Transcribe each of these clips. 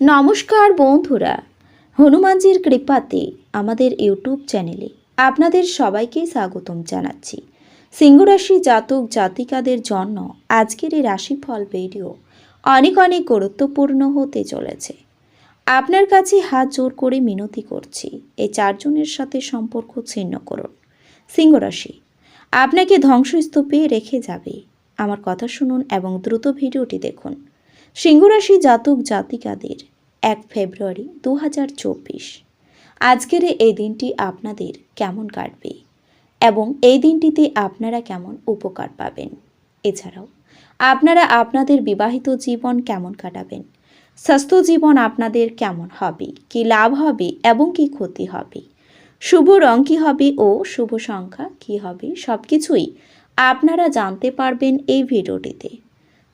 নমস্কার বন্ধুরা, হনুমানজির কৃপাতে আমাদের ইউটিউব চ্যানেলে আপনাদের সবাইকে স্বাগতম জানাচ্ছি। সিংহরাশি জাতক জাতিকাদের জন্য আজকের এই রাশিফল ভিডিও অনেক অনেক গুরুত্বপূর্ণ হতে চলেছে। আপনার কাছে হাত জোর করে মিনতি করছি, এই চারজনের সাথে সম্পর্ক ছিন্ন করুন। সিংহরাশি, আপনাকে ধ্বংসস্তূপে রেখে যাবে। আমার কথা শুনুন এবং দ্রুত ভিডিওটি দেখুন। সিংহরাশি জাতক জাতিকাদের এক ফেব্রুয়ারি দু হাজার চব্বিশ। আজকের এই দিনটি আপনাদের কেমন কাটবে এবং এই দিনটিতে আপনারা কেমন উপকার পাবেন? এছাড়াও, আপনারা আপনাদের বিবাহিত জীবন কেমন কাটাবেন? স্বাস্থ্য জীবন আপনাদের কেমন হবে? কি লাভ হবে এবং কি ক্ষতি হবে? শুভ রং কী হবে ও শুভ সংখ্যা কী হবে? সব কিছুই আপনারা জানতে পারবেন এই ভিডিওটিতে।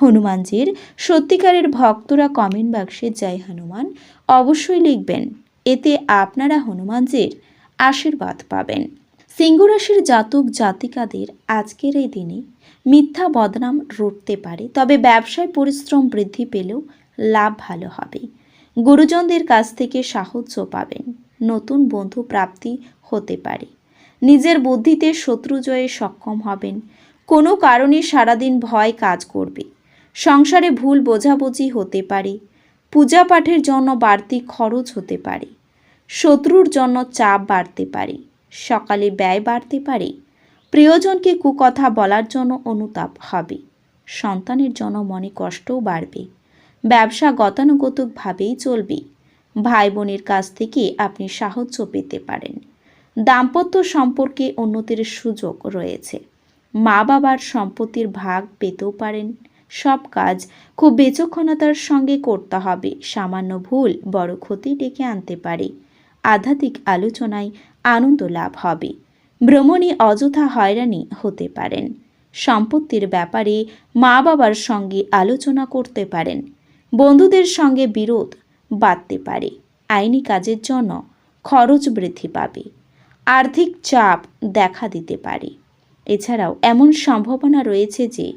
হনুমানজির সত্যিকারের ভক্তরা কমেন্ট বাক্সে জয় হনুমান অবশ্যই লিখবেন। এতে আপনারা হনুমানজির আশীর্বাদ পাবেন। সিংহরাশির জাতক জাতিকাদের আজকের এই দিনে মিথ্যা বদনাম রুটতে পারে, তবে ব্যবসায় পরিশ্রম বৃদ্ধি পেলেও লাভ ভালো হবে। গুরুজনদের কাছ থেকে সাহায্য পাবেন, নতুন বন্ধু প্রাপ্তি হতে পারে। নিজের বুদ্ধিতে শত্রু জয়ে সক্ষম হবেন, কোনো কারণে সারাদিন ভয় কাজ করবে। সংসারে ভুল বোঝাবুঝি হতে পারে পূজা পাঠের জন্য বাড়তি খরচ হতে পারে, শত্রুর জন্য চাপ বাড়তে পারে, সকালে ব্যয় বাড়তে পারে, প্রিয়জনকে কুকথা বলার জন্য অনুতাপ হবে, সন্তানের জন্য মনে কষ্টও বাড়বে, ব্যবসা গতানুগতিকভাবেই চলবে ভাই বোনের কাছ থেকে আপনি সাহায্য পেতে পারেন, দাম্পত্য সম্পর্কে উন্নতির সুযোগ রয়েছে মা বাবার সম্পত্তির ভাগ পেতেও পারেন সব কাজ খুব বিচক্ষণতার সঙ্গে করতে হবে। সামান্য ভুল বড় ক্ষতি ডেকে আনতে পারে। আধ্যাত্মিক আলোচনায় আনন্দ লাভ হবে। ভ্রমণে অযথা হয়রানি হতে পারেন। সম্পত্তির ব্যাপারে মা বাবার সঙ্গে আলোচনা করতে পারেন। বন্ধুদের সঙ্গে বিরোধ বাড়তে পারে। আইনি কাজের জন্য খরচ বৃদ্ধি পাবে। আর্থিক চাপ দেখা দিতে পারে। এছাড়াও এমন সম্ভাবনা রয়েছে যে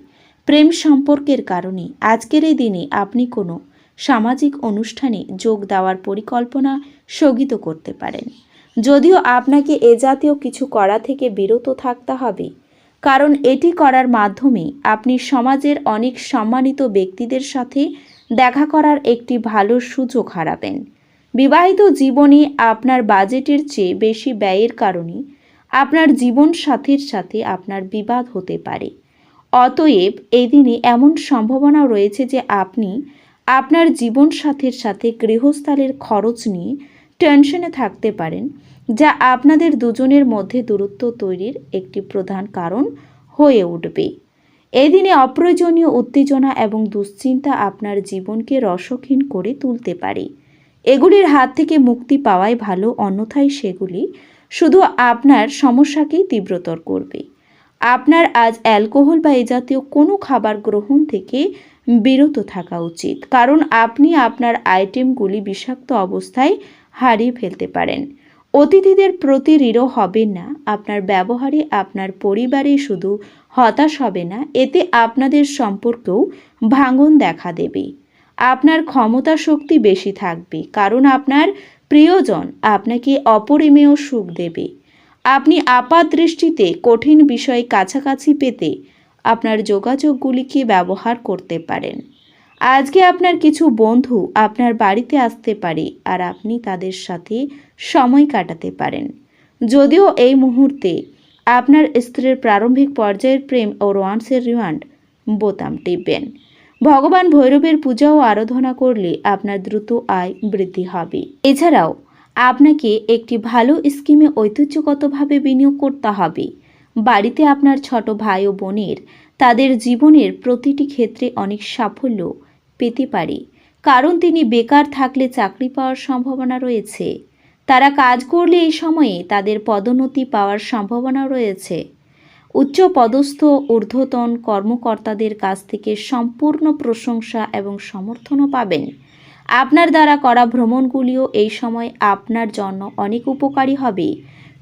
প্রেম সম্পর্কের কারণে আজকের এই দিনে আপনি কোনো সামাজিক অনুষ্ঠানে যোগ দেওয়ার পরিকল্পনা স্থগিত করতে পারেন। যদিও আপনাকে এ জাতীয় কিছু করা থেকে বিরত থাকতে হবে, কারণ এটি করার মাধ্যমে আপনি সমাজের অনেক সম্মানিত ব্যক্তিদের সাথে দেখা করার একটি ভালো সুযোগ হারাবেন। বিবাহিত জীবনে আপনার বাজেটের চেয়ে বেশি ব্যয়ের কারণে আপনার জীবন সাথীর সাথে আপনার বিবাদ হতে পারে। অতএব এই দিনে এমন সম্ভাবনা রয়েছে যে আপনি আপনার জীবন সাথের সাথে গৃহস্থালের খরচ নিয়ে টেনশনে থাকতে পারেন, যা আপনাদের দুজনের মধ্যে দূরত্ব তৈরির একটি প্রধান কারণ হয়ে উঠবে। এই দিনে অপ্রয়োজনীয় উত্তেজনা এবং দুশ্চিন্তা আপনার জীবনকে রসহীন করে তুলতে পারে। এগুলির হাত থেকে মুক্তি পাওয়াই ভালো, অন্যথায় সেগুলি শুধু আপনার সমস্যাকেই তীব্রতর করবে। আপনার আজ অ্যালকোহল বা এ জাতীয় কোনো খাবার গ্রহণ থেকে বিরত থাকা উচিত। কারণ আপনি আপনার আইটেমগুলি বিষাক্ত অবস্থায় হারিয়ে ফেলতে পারেন। অতিথিদের প্রতি দৃঢ় হবেন না, আপনার ব্যবহারে আপনার পরিবারে শুধু হতাশ হবে না, এতে আপনাদের সম্পর্কেও ভাঙন দেখা দেবে। আপনার ক্ষমতা শক্তি বেশি থাকবে, কারণ আপনার প্রিয়জন আপনাকে অপরিমেয় সুখ দেবে। আপনি আপাত দৃষ্টিতে কঠিন বিষয় কাছাকাছি পেতে আপনার যোগাযোগগুলিকে ব্যবহার করতে পারেন? আজকে আপনার কিছু বন্ধু আপনার বাড়িতে আসতে পারে আর আপনি তাদের সাথে সময় কাটাতে পারেন। যদিও এই মুহূর্তে আপনার স্ত্রীর প্রারম্ভিক পর্যায়ের প্রেম ও রোয়ান্সের রিমান্ড বোতাম টিপবেন। ভগবান ভৈরবের পূজা ও আরাধনা করলে আপনার দ্রুত আয় বৃদ্ধি হবে। এছাড়াও আপনাকে একটি ভালো স্কিমে ঐতিহ্যগতভাবে বিনিয়োগ করতে হবে। বাড়িতে আপনার ছোট ভাই ও বোনের তাদের জীবনের প্রতিটি ক্ষেত্রে অনেক সাফল্য পেতে পারে। কারণ তিনি বেকার থাকলে চাকরি পাওয়ার সম্ভাবনা রয়েছে। তারা কাজ করলে এই সময়ে তাদের পদোন্নতি পাওয়ার সম্ভাবনা রয়েছে। উচ্চ পদস্থ, ঊর্ধ্বতন কর্মকর্তাদের কাছ থেকে সম্পূর্ণ প্রশংসা এবং সমর্থনও পাবেন। আপনার দ্বারা করা ভ্রমণগুলিও এই সময় আপনার জন্য অনেক উপকারী হবে।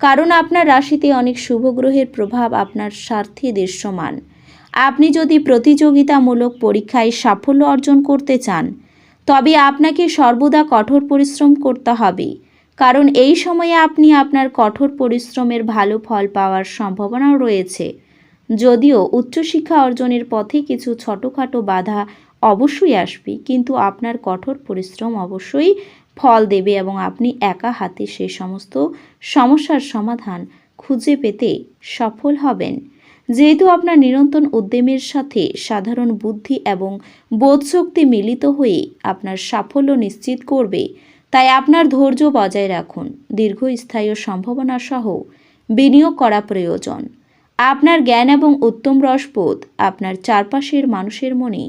কারণ আপনার রাশিতে অনেক শুভ গ্রহের প্রভাব আপনার স্বার্থে দৃশ্যমান। আপনি যদি প্রতিযোগিতামূলক পরীক্ষায় সাফল্য অর্জন করতে চান, তবে আপনাকে সর্বদা কঠোর পরিশ্রম করতে হবে। কারণ এই সময়ে আপনি আপনার কঠোর পরিশ্রমের ভালো ফল পাওয়ার সম্ভাবনাও রয়েছে। যদিও উচ্চশিক্ষা অর্জনের পথে কিছু ছোটোখাটো বাধা অবশ্যই আসবে, কিন্তু আপনার কঠোর পরিশ্রম অবশ্যই ফল দেবে এবং আপনি একা হাতে সে সমস্ত সমস্যার সমাধান খুঁজে পেতে সফল হবেন। যেহেতু আপনার নিরন্তর উদ্যমের সাথে সাধারণ বুদ্ধি এবং বোধশক্তি মিলিত হয়ে আপনার সাফল্য নিশ্চিত করবে, তাই আপনার ধৈর্য বজায় রাখুন। দীর্ঘস্থায়ী সম্ভাবনা সহ বিনিয়োগ করা প্রয়োজন। আপনার জ্ঞান এবং উত্তম রসবোধ আপনার চারপাশের মানুষের মনে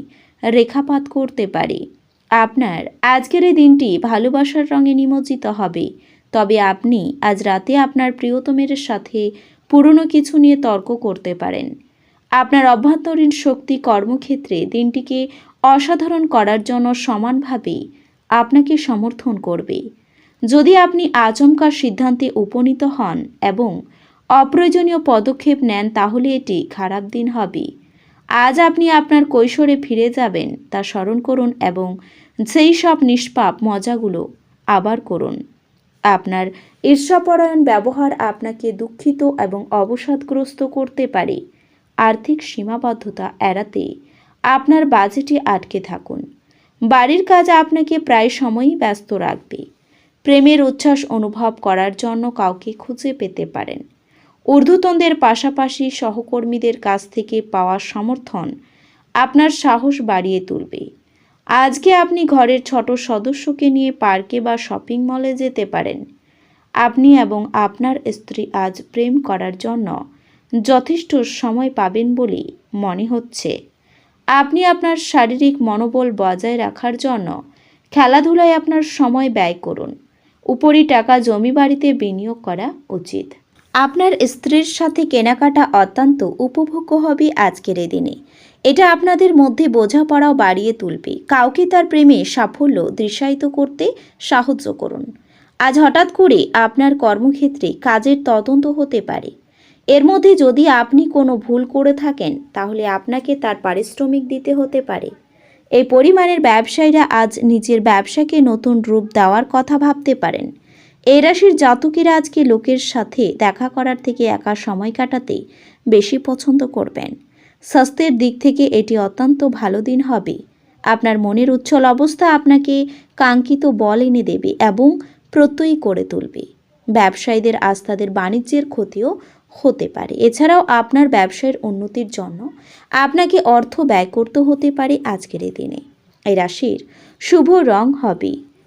রেখাপাত করতে পারে। আপনার আজকের এই দিনটি ভালোবাসার রঙে নিমজ্জিত হবে। তবে আপনি আজ রাতে আপনার প্রিয়তমের সাথে পুরনো কিছু নিয়ে তর্ক করতে পারেন। আপনার অভ্যন্তরীণ শক্তি কর্মক্ষেত্রে দিনটিকে অসাধারণ করার জন্য সমানভাবে আপনাকে সমর্থন করবে। যদি আপনি আচমকা সিদ্ধান্তে উপনীত হন এবং অপ্রয়োজনীয় পদক্ষেপ নেন, তাহলে এটি খারাপ দিন হবে। আজ আপনি আপনার কৈশোরে ফিরে যাবেন, তা স্মরণ করুন এবং সেই সব নিষ্পাপ মজাগুলো আবার করুন। আপনার ঈর্ষাপরায়ণ ব্যবহার আপনাকে দুঃখিত এবং অবসাদগ্রস্ত করতে পারে। আর্থিক সীমাবদ্ধতা এড়াতে আপনার বাজেটে আটকে থাকুন। বাড়ির কাজ আপনাকে প্রায় সময়ই ব্যস্ত রাখবে। প্রেমের উচ্ছ্বাস অনুভব করার জন্য কাউকে খুঁজে পেতে পারেন। ঊর্ধ্বতনদের পাশাপাশি সহকর্মীদের কাছ থেকে পাওয়া সমর্থন আপনার সাহস বাড়িয়ে তুলবে। আজকে আপনি ঘরের ছোট সদস্যকে নিয়ে পার্কে বা শপিং মলে যেতে পারেন। আপনি এবং আপনার স্ত্রী আজ প্রেম করার জন্য যথেষ্ট সময় পাবেন বলে মনে হচ্ছে। আপনি আপনার শারীরিক মনোবল বজায় রাখার জন্য খেলাধুলায় আপনার সময় ব্যয় করুন। উপরি টাকা জমি বাড়িতে বিনিয়োগ করা উচিত। আপনার স্ত্রীর সাথে কেনাকাটা অত্যন্ত উপভোগ্য হবে আজকের এই দিনে। এটা আপনাদের মধ্যে বোঝাপড়াও বাড়িয়ে তুলবে। কাউকে তার প্রেমে সাফল্য দৃশ্যায়িত করতে সাহায্য করুন। আজ হঠাৎ করে আপনার কর্মক্ষেত্রে কাজের তদন্ত হতে পারে। এর মধ্যে যদি আপনি কোনো ভুল করে থাকেন, তাহলে আপনাকে তার পারিশ্রমিক দিতে হতে পারে। এই পরিমাণের ব্যবসায়ীরা আজ নিজের ব্যবসাকে নতুন রূপ দেওয়ার কথা ভাবতে পারেন। এই রাশির জাতকেরা আজকে লোকের সাথে দেখা করার থেকে একা সময় কাটাতে বেশি পছন্দ করবেন। স্বাস্থ্যের দিক থেকে এটি অত্যন্ত ভালো দিন হবে। আপনার মনের উচ্ছল অবস্থা আপনাকে কাঙ্ক্ষিত বল এনে দেবে এবং প্রত্যয়ী করে তুলবে। ব্যবসায়ীদের আজ তাদের বাণিজ্যের ক্ষতিও হতে পারে। এছাড়াও আপনার ব্যবসায়ের উন্নতির জন্য আপনাকে অর্থ ব্যয় করতে হতে পারে আজকের দিনে। এই রাশির শুভ রং হবে।